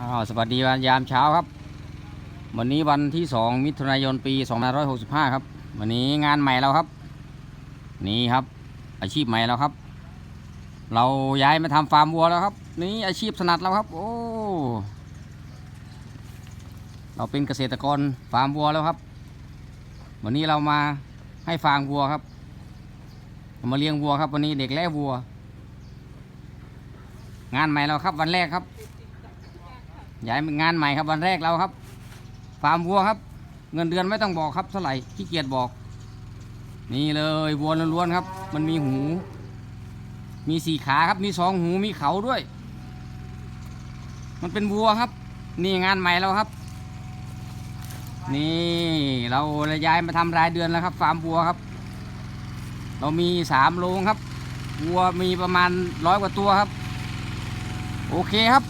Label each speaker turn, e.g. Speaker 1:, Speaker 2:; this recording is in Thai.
Speaker 1: อ้าวสวัสดีวันยามเช้าครับ วันนี้วันที่ 2 มิถุนายนปี2565 ครับ วันนี้งานใหม่เราครับ นี่ครับ อาชีพใหม่เราครับ เราย้ายมาทำฟาร์มวัวแล้วครับ นี่อาชีพถนัดเราครับ โอ้ เราเป็นเกษตรกรฟาร์มวัวแล้วครับ วันนี้เรามาให้ฟางวัวครับ มาเลี้ยงวัวครับ วันนี้เด็กแล่วัว งานใหม่เราครับวันแรกครับ ย้ายงานใหม่ครับวันแรกเราครับ ฟาร์มวัวครับ เงินเดือนไม่ต้องบอกครับเท่าไหร่ขี้เกียจบอก นี่เลยวัวล้วนๆครับ มันมีหู มีสี่ขาครับ มีสองหูมีเขาด้วย มันเป็นวัวครับ นี่งานใหม่เราครับ นี่เราย้ายมาทำรายเดือนแล้วครับ ฟาร์มวัวครับ เรามีสามโรงครับวัวมีประมาณร้อยกว่าตัวครับ โอเคครับ